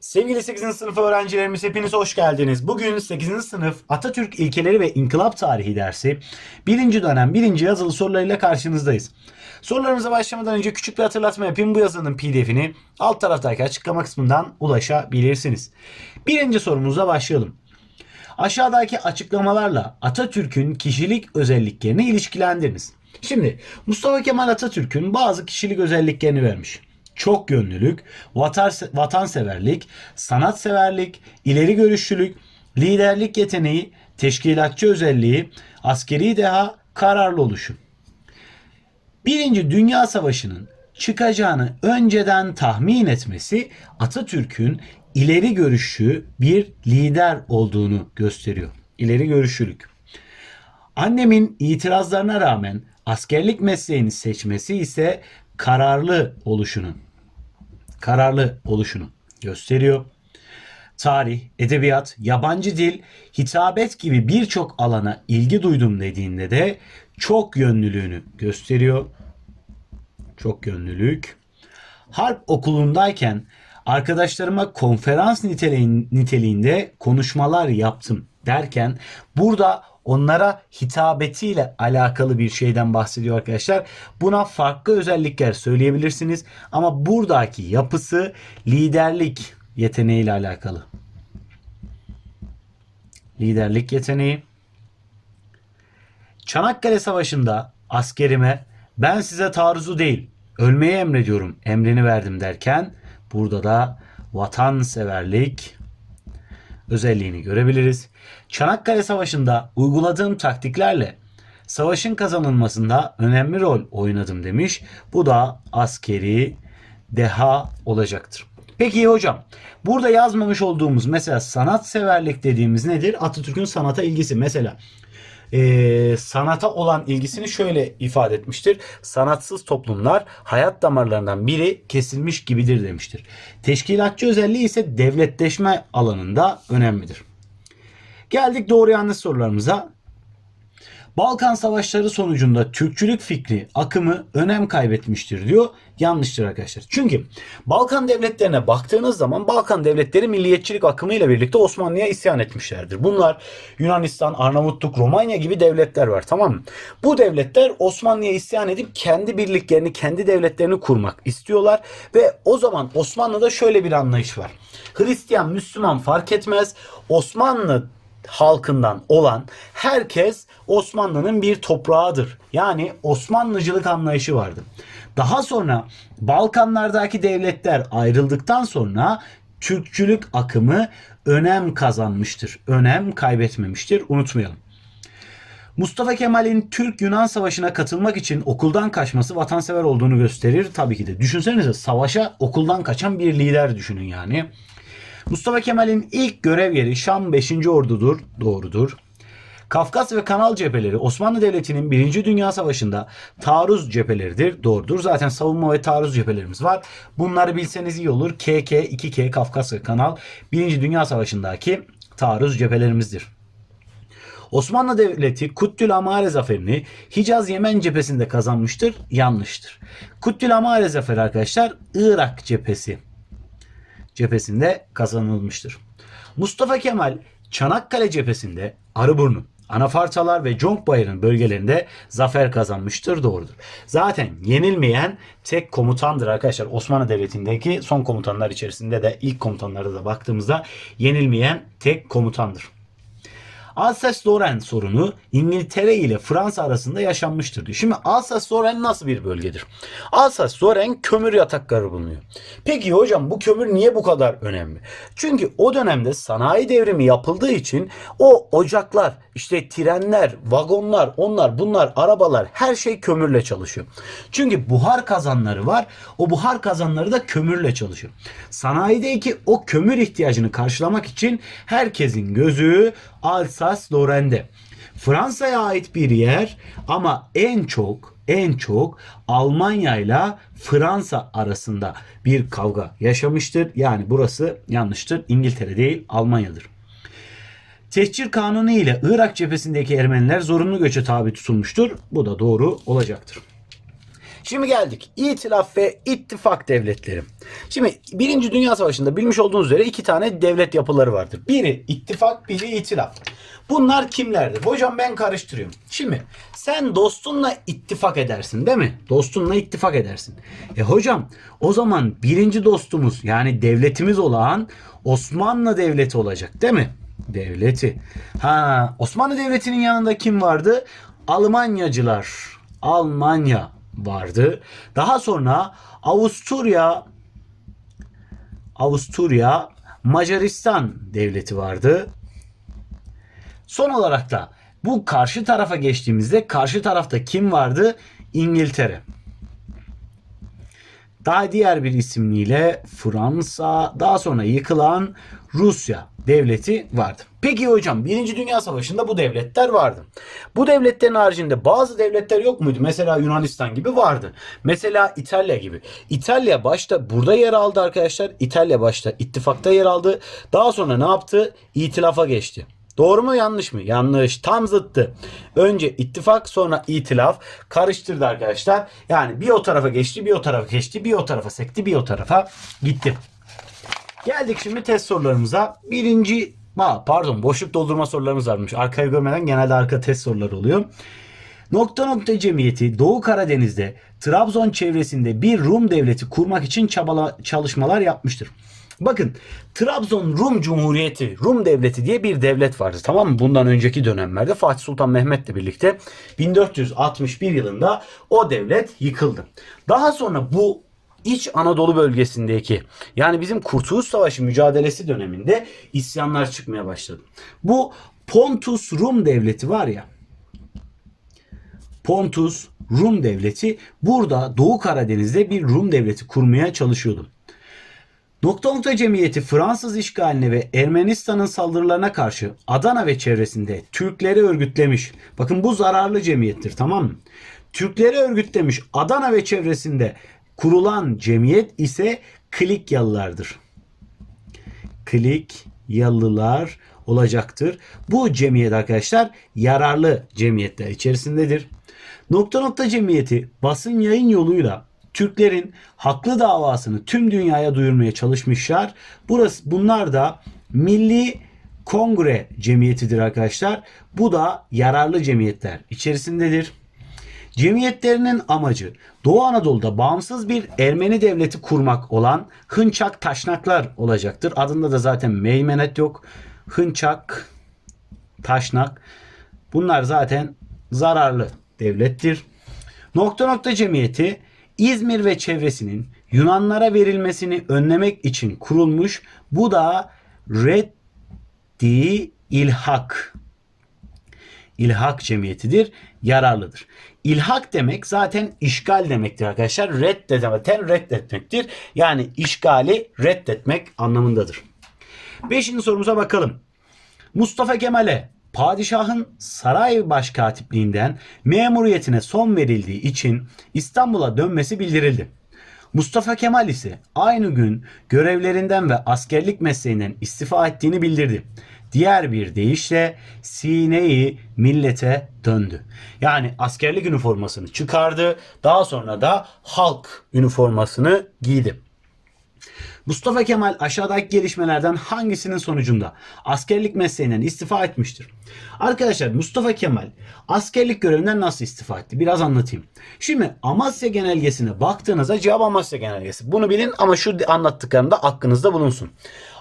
Sevgili 8. sınıf öğrencilerimiz hepiniz hoş geldiniz. Bugün 8. sınıf Atatürk İlkeleri ve İnkılap Tarihi dersi 1. dönem 1. yazılı sorularıyla karşınızdayız. Sorularımıza başlamadan önce küçük bir hatırlatma yapayım. Bu yazının pdf'ini alt taraftaki açıklama kısmından ulaşabilirsiniz. Birinci sorumuzla başlayalım. Aşağıdaki açıklamalarla Atatürk'ün kişilik özelliklerini ilişkilendiriniz. Şimdi Mustafa Kemal Atatürk'ün bazı kişilik özelliklerini vermiş. Çok vatar- vatanseverlik, sanatseverlik, ileri görüşlülük, liderlik yeteneği, teşkilatçı özelliği, askeri deha, kararlı oluşu. Birinci Dünya Savaşı'nın çıkacağını önceden tahmin etmesi Atatürk'ün ileri görüşlü bir lider olduğunu gösteriyor. İleri görüşlülük. Annemin itirazlarına rağmen askerlik mesleğini seçmesi ise kararlı oluşunu kararlı oluşunu gösteriyor. Tarih, edebiyat, yabancı dil, hitabet gibi birçok alana ilgi duydum dediğinde de çok yönlülüğünü gösteriyor. Çok yönlülük. Harp okulundayken arkadaşlarıma konferans niteliğin- niteliğinde konuşmalar yaptım derken burada onlara hitabetiyle alakalı bir şeyden bahsediyor arkadaşlar. Buna farklı özellikler söyleyebilirsiniz ama buradaki yapısı liderlik yeteneğiyle alakalı. Liderlik yeteneği. Çanakkale Savaşı'nda askerime ben size taarruzu değil ölmeyi emrediyorum emrini verdim derken burada da vatanseverlik özelliğini görebiliriz. Çanakkale Savaşı'nda uyguladığım taktiklerle savaşın kazanılmasında önemli rol oynadım demiş. Bu da askeri deha olacaktır. Peki hocam burada yazmamış olduğumuz mesela sanatseverlik dediğimiz nedir? Atatürk'ün sanata ilgisi. Mesela e, sanata olan ilgisini şöyle ifade etmiştir. Sanatsız toplumlar hayat damarlarından biri kesilmiş gibidir demiştir. Teşkilatçı özelliği ise devletleşme alanında önemlidir. Geldik doğru yanlış sorularımıza. Balkan Savaşları sonucunda Türkçülük fikri akımı önem kaybetmiştir diyor. Yanlıştır arkadaşlar. Çünkü Balkan devletlerine baktığınız zaman Balkan devletleri milliyetçilik akımıyla birlikte Osmanlı'ya isyan etmişlerdir. Bunlar Yunanistan, Arnavutluk, Romanya gibi devletler var tamam mı? Bu devletler Osmanlı'ya isyan edip kendi birliklerini, kendi devletlerini kurmak istiyorlar ve o zaman Osmanlı'da şöyle bir anlayış var. Hristiyan, Müslüman fark etmez. Osmanlı halkından olan herkes Osmanlı'nın bir toprağıdır. Yani Osmanlıcılık anlayışı vardı. Daha sonra Balkanlardaki devletler ayrıldıktan sonra Türkçülük akımı önem kazanmıştır. Önem kaybetmemiştir. Unutmayalım. Mustafa Kemal'in Türk-Yunan Savaşı'na katılmak için okuldan kaçması vatansever olduğunu gösterir tabii ki de. Düşünsenize savaşa okuldan kaçan bir lider düşünün yani. Mustafa Kemal'in ilk görev yeri Şam 5. Ordu'dur. Doğrudur. Kafkas ve Kanal cepheleri Osmanlı Devleti'nin 1. Dünya Savaşı'nda taarruz cepheleridir. Doğrudur. Zaten savunma ve taarruz cephelerimiz var. Bunları bilseniz iyi olur. KK, 2K, Kafkas ve Kanal 1. Dünya Savaşı'ndaki taarruz cephelerimizdir. Osmanlı Devleti Kuttül Amare zaferini Hicaz Yemen cephesinde kazanmıştır. Yanlıştır. Kuttül Amare zaferi arkadaşlar Irak cephesi cephesinde kazanılmıştır. Mustafa Kemal Çanakkale cephesinde Arıburnu, Anafartalar ve Conkbayır'ın bölgelerinde zafer kazanmıştır doğrudur. Zaten yenilmeyen tek komutandır arkadaşlar. Osmanlı Devleti'ndeki son komutanlar içerisinde de ilk komutanlara da baktığımızda yenilmeyen tek komutandır. Alsace-Lorraine sorunu İngiltere ile Fransa arasında yaşanmıştır diyor. Şimdi Alsace-Lorraine nasıl bir bölgedir? Alsace-Lorraine kömür yatakları bulunuyor. Peki hocam bu kömür niye bu kadar önemli? Çünkü o dönemde sanayi devrimi yapıldığı için o ocaklar, işte trenler, vagonlar, onlar, bunlar, arabalar her şey kömürle çalışıyor. Çünkü buhar kazanları var. O buhar kazanları da kömürle çalışıyor. Sanayideki o kömür ihtiyacını karşılamak için herkesin gözü Alsace-Lorraine'de. Fransa'ya ait bir yer ama en çok en çok Almanya ile Fransa arasında bir kavga yaşamıştır. Yani burası yanlıştır. İngiltere değil Almanya'dır. Tehcir kanunu ile Irak cephesindeki Ermeniler zorunlu göçe tabi tutulmuştur. Bu da doğru olacaktır. Şimdi geldik. İtilaf ve ittifak devletleri. Şimdi Birinci Dünya Savaşı'nda bilmiş olduğunuz üzere iki tane devlet yapıları vardır. Biri ittifak, biri itilaf. Bunlar kimlerdir? Hocam ben karıştırıyorum. Şimdi sen dostunla ittifak edersin değil mi? Dostunla ittifak edersin. E hocam o zaman birinci dostumuz yani devletimiz olan Osmanlı Devleti olacak değil mi? Devleti. Ha Osmanlı Devleti'nin yanında kim vardı? Almanyacılar. Almanya vardı. Daha sonra Avusturya Avusturya Macaristan devleti vardı. Son olarak da bu karşı tarafa geçtiğimizde karşı tarafta kim vardı? İngiltere. Daha diğer bir isimliyle Fransa, daha sonra yıkılan Rusya devleti vardı. Peki hocam Birinci Dünya Savaşı'nda bu devletler vardı. Bu devletlerin haricinde bazı devletler yok muydu? Mesela Yunanistan gibi vardı. Mesela İtalya gibi. İtalya başta burada yer aldı arkadaşlar. İtalya başta ittifakta yer aldı. Daha sonra ne yaptı? İtilafa geçti. Doğru mu yanlış mı? Yanlış. Tam zıttı. Önce ittifak sonra itilaf karıştırdı arkadaşlar. Yani bir o tarafa geçti, bir o tarafa geçti, bir o tarafa sekti, bir o tarafa gitti. Geldik şimdi test sorularımıza. Birinci, ha, pardon boşluk doldurma sorularımız varmış. Arkayı görmeden genelde arka test soruları oluyor. Nokta nokta cemiyeti Doğu Karadeniz'de Trabzon çevresinde bir Rum devleti kurmak için çabala, çalışmalar yapmıştır. Bakın Trabzon Rum Cumhuriyeti, Rum Devleti diye bir devlet vardı tamam mı? Bundan önceki dönemlerde Fatih Sultan Mehmet'le birlikte 1461 yılında o devlet yıkıldı. Daha sonra bu İç Anadolu bölgesindeki yani bizim Kurtuluş Savaşı mücadelesi döneminde isyanlar çıkmaya başladı. Bu Pontus Rum Devleti var ya Pontus Rum Devleti burada Doğu Karadeniz'de bir Rum Devleti kurmaya çalışıyordu. Nokta nokta cemiyeti Fransız işgaline ve Ermenistan'ın saldırılarına karşı Adana ve çevresinde Türkleri örgütlemiş. Bakın bu zararlı cemiyettir tamam mı? Türkleri örgütlemiş Adana ve çevresinde kurulan cemiyet ise Klikyalılardır. Klikyalılar olacaktır. Bu cemiyet arkadaşlar yararlı cemiyetler içerisindedir. Nokta nokta cemiyeti basın yayın yoluyla Türklerin haklı davasını tüm dünyaya duyurmaya çalışmışlar. Burası bunlar da Milli Kongre Cemiyetidir arkadaşlar. Bu da yararlı cemiyetler içerisindedir. Cemiyetlerinin amacı Doğu Anadolu'da bağımsız bir Ermeni devleti kurmak olan Hınçak Taşnaklar olacaktır. Adında da zaten meymenet yok. Hınçak Taşnak. Bunlar zaten zararlı devlettir. Nokta nokta cemiyeti İzmir ve çevresinin Yunanlara verilmesini önlemek için kurulmuş. Bu da Reddi İlhak. İlhak cemiyetidir. Yararlıdır. İlhak demek zaten işgal demektir arkadaşlar. Reddedemeten reddetmektir. Yani işgali reddetmek anlamındadır. Beşinci sorumuza bakalım. Mustafa Kemal'e padişahın saray başkatipliğinden memuriyetine son verildiği için İstanbul'a dönmesi bildirildi. Mustafa Kemal ise aynı gün görevlerinden ve askerlik mesleğinden istifa ettiğini bildirdi. Diğer bir deyişle sineyi millete döndü. Yani askerlik üniformasını çıkardı. Daha sonra da halk üniformasını giydi. Mustafa Kemal aşağıdaki gelişmelerden hangisinin sonucunda askerlik mesleğinden istifa etmiştir? Arkadaşlar Mustafa Kemal askerlik görevinden nasıl istifa etti? Biraz anlatayım. Şimdi Amasya Genelgesi'ne baktığınızda cevap Amasya Genelgesi. Bunu bilin ama şu anlattıklarım da aklınızda bulunsun.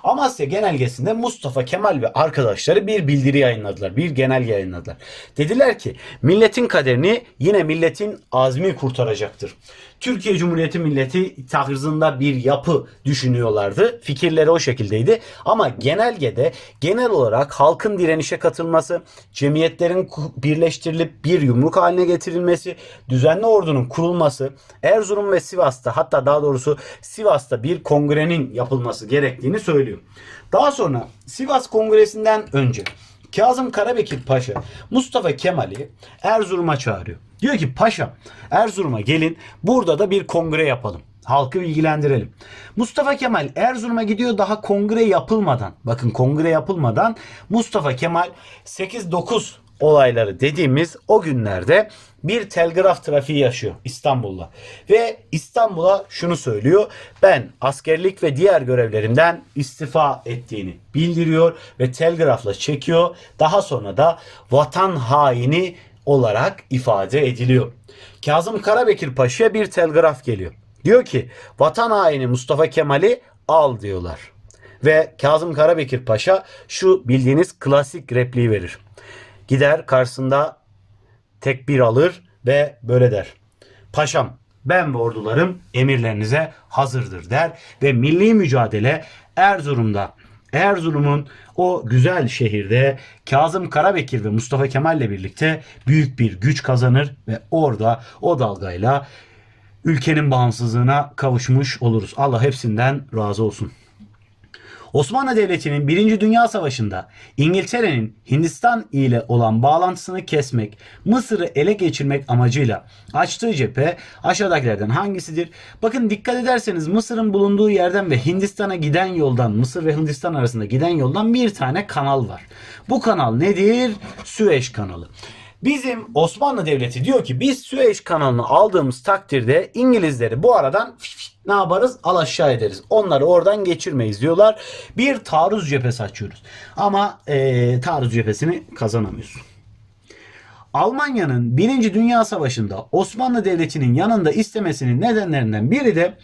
Amasya Genelgesi'nde Mustafa Kemal ve arkadaşları bir bildiri yayınladılar. Bir genelge yayınladılar. Dediler ki milletin kaderini yine milletin azmi kurtaracaktır. Türkiye Cumhuriyeti milleti tarzında bir yapı düşünüyorlardı. Fikirleri o şekildeydi. Ama genelgede genel olarak halkın direnişe katılması, cemiyetlerin birleştirilip bir yumruk haline getirilmesi, düzenli ordunun kurulması, Erzurum ve Sivas'ta hatta daha doğrusu Sivas'ta bir kongrenin yapılması gerektiğini söylüyor. Daha sonra Sivas Kongresi'nden önce Kazım Karabekir Paşa Mustafa Kemal'i Erzurum'a çağırıyor. Diyor ki paşa Erzurum'a gelin burada da bir kongre yapalım. Halkı bilgilendirelim. Mustafa Kemal Erzurum'a gidiyor daha kongre yapılmadan. Bakın kongre yapılmadan Mustafa Kemal 8-9 olayları dediğimiz o günlerde bir telgraf trafiği yaşıyor İstanbul'da. Ve İstanbul'a şunu söylüyor. Ben askerlik ve diğer görevlerimden istifa ettiğini bildiriyor ve telgrafla çekiyor. Daha sonra da vatan haini olarak ifade ediliyor. Kazım Karabekir Paşa'ya bir telgraf geliyor. Diyor ki vatan haini Mustafa Kemal'i al diyorlar. Ve Kazım Karabekir Paşa şu bildiğiniz klasik repliği verir. Gider karşısında tekbir alır ve böyle der. Paşam ben ve ordularım emirlerinize hazırdır der ve milli mücadele Erzurum'da Erzurum'un o güzel şehirde Kazım Karabekir ve Mustafa Kemal ile birlikte büyük bir güç kazanır ve orada o dalgayla ülkenin bağımsızlığına kavuşmuş oluruz. Allah hepsinden razı olsun. Osmanlı Devleti'nin 1. Dünya Savaşı'nda İngiltere'nin Hindistan ile olan bağlantısını kesmek, Mısır'ı ele geçirmek amacıyla açtığı cephe aşağıdakilerden hangisidir? Bakın dikkat ederseniz Mısır'ın bulunduğu yerden ve Hindistan'a giden yoldan, Mısır ve Hindistan arasında giden yoldan bir tane kanal var. Bu kanal nedir? Süveyş kanalı. Bizim Osmanlı Devleti diyor ki biz Süveyş kanalını aldığımız takdirde İngilizleri bu aradan ne yaparız? Al aşağı ederiz. Onları oradan geçirmeyiz diyorlar. Bir taarruz cephesi açıyoruz. Ama eee taarruz cephesini kazanamıyoruz. Almanya'nın 1. Dünya Savaşı'nda Osmanlı Devleti'nin yanında istemesinin nedenlerinden biri de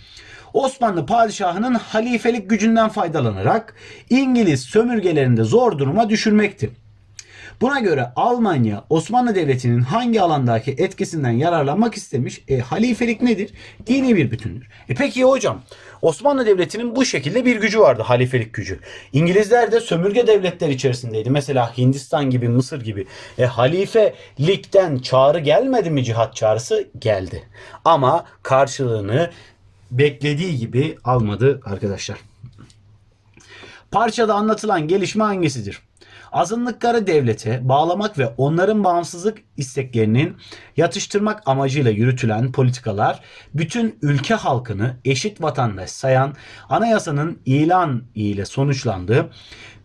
Osmanlı padişahının halifelik gücünden faydalanarak İngiliz sömürgelerini de zor duruma düşürmekti. Buna göre Almanya Osmanlı Devleti'nin hangi alandaki etkisinden yararlanmak istemiş? E, halifelik nedir? Dini bir bütündür. E peki hocam Osmanlı Devleti'nin bu şekilde bir gücü vardı halifelik gücü. İngilizler de sömürge devletler içerisindeydi. Mesela Hindistan gibi Mısır gibi. E, halifelikten çağrı gelmedi mi cihat çağrısı? Geldi. Ama karşılığını beklediği gibi almadı arkadaşlar. Parçada anlatılan gelişme hangisidir? Azınlıkları devlete bağlamak ve onların bağımsızlık isteklerinin yatıştırmak amacıyla yürütülen politikalar bütün ülke halkını eşit vatandaş sayan anayasanın ilan ile sonuçlandığı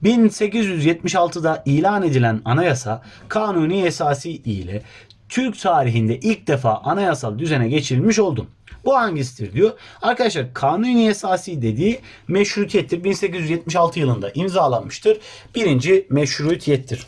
1876'da ilan edilen anayasa kanuni esası ile Türk tarihinde ilk defa anayasal düzene geçirilmiş oldu. Bu hangisidir diyor. Arkadaşlar kanuni esası dediği meşrutiyettir. 1876 yılında imzalanmıştır. Birinci meşrutiyettir.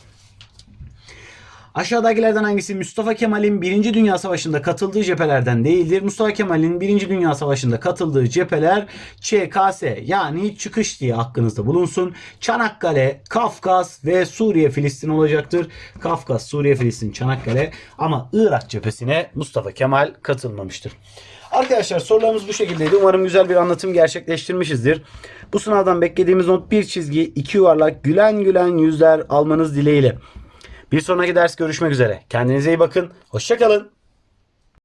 Aşağıdakilerden hangisi Mustafa Kemal'in 1. Dünya Savaşı'nda katıldığı cephelerden değildir? Mustafa Kemal'in 1. Dünya Savaşı'nda katıldığı cepheler ÇKS yani çıkış diye hakkınızda bulunsun. Çanakkale, Kafkas ve Suriye Filistin olacaktır. Kafkas, Suriye Filistin, Çanakkale ama Irak cephesine Mustafa Kemal katılmamıştır. Arkadaşlar sorularımız bu şekildeydi. Umarım güzel bir anlatım gerçekleştirmişizdir. Bu sınavdan beklediğimiz not bir çizgi, iki yuvarlak, gülen gülen yüzler almanız dileğiyle. Bir sonraki ders görüşmek üzere. Kendinize iyi bakın. Hoşçakalın.